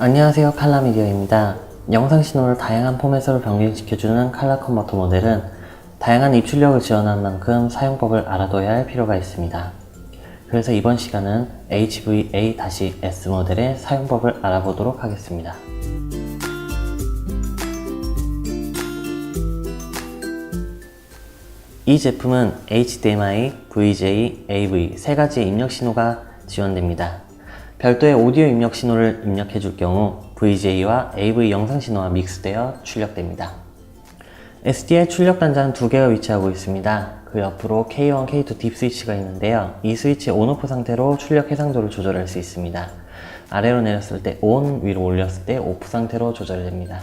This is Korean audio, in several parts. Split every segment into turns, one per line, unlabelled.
안녕하세요 칼라미디어입니다. 영상 신호를 다양한 포맷으로 변경시켜주는 칼라 컨버터 모델은 다양한 입출력을 지원하는 만큼 사용법을 알아둬야 할 필요가 있습니다. 그래서 이번 시간은 HVA-S 모델의 사용법을 알아보도록 하겠습니다. 이 제품은 HDMI, VJ, AV 세 가지의 입력 신호가 지원됩니다. 별도의 오디오 입력 신호를 입력해 줄 경우 VJ와 AV 영상 신호와 믹스되어 출력됩니다. SDI 출력 단자는 두 개가 위치하고 있습니다. 그 옆으로 K1, K2 딥 스위치가 있는데요. 이 스위치 온오프 상태로 출력 해상도를 조절할 수 있습니다. 아래로 내렸을 때 ON, 위로 올렸을 때 OFF 상태로 조절됩니다.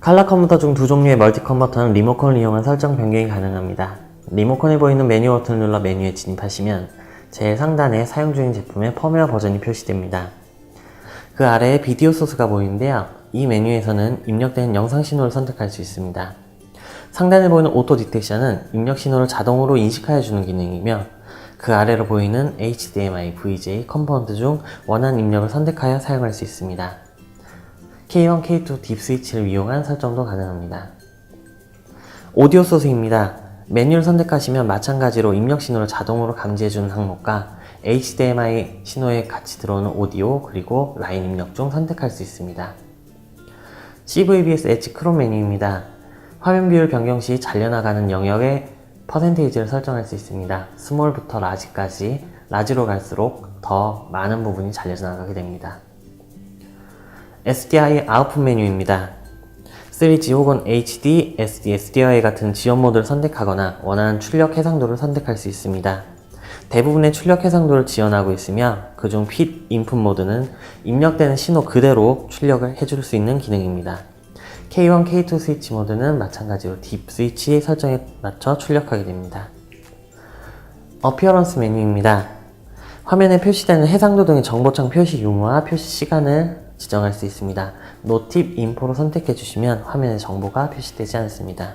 칼라 컨버터 중 두 종류의 멀티 컨버터는 리모컨을 이용한 설정 변경이 가능합니다. 리모컨에 보이는 메뉴 버튼을 눌러 메뉴에 진입하시면 제일 상단에 사용 중인 제품의 펌웨어 버전이 표시됩니다. 그 아래에 비디오 소스가 보이는데요. 이 메뉴에서는 입력된 영상 신호를 선택할 수 있습니다. 상단에 보이는 오토 디텍션은 입력 신호를 자동으로 인식하여 주는 기능이며 그 아래로 보이는 HDMI, VJ 컴포넌트 중 원하는 입력을 선택하여 사용할 수 있습니다. K1, K2 딥 스위치를 이용한 설정도 가능합니다. 오디오 소스입니다. 메뉴를 선택하시면 마찬가지로 입력 신호를 자동으로 감지해주는 항목과 HDMI 신호에 같이 들어오는 오디오 그리고 라인 입력 중 선택할 수 있습니다. CVBS 엣지 크롬 메뉴입니다. 화면 비율 변경 시 잘려나가는 영역의 퍼센테이지를 설정할 수 있습니다. 스몰부터 라지까지 라지로 갈수록 더 많은 부분이 잘려져 나가게 됩니다. SDI 아웃풋 메뉴입니다. 3G 혹은 HD, SD, SDI 같은 지원 모드를 선택하거나 원하는 출력 해상도를 선택할 수 있습니다. 대부분의 출력 해상도를 지원하고 있으며 그중 핏 인풋 모드는 입력되는 신호 그대로 출력을 해줄 수 있는 기능입니다. K1, K2 스위치 모드는 마찬가지로 딥 스위치 설정에 맞춰 출력하게 됩니다. 어피어런스 메뉴입니다. 화면에 표시되는 해상도 등의 정보창 표시 유무와 표시 시간을 지정할 수 있습니다. 노팁 인포로 선택해 주시면 화면에 정보가 표시되지 않습니다.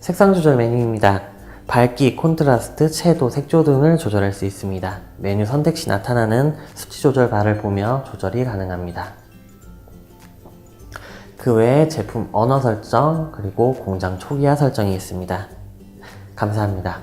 색상 조절 메뉴입니다. 밝기, 콘트라스트, 채도, 색조 등을 조절할 수 있습니다. 메뉴 선택 시 나타나는 수치 조절 바를 보며 조절이 가능합니다. 그 외에 제품 언어 설정, 그리고 공장 초기화 설정이 있습니다. 감사합니다.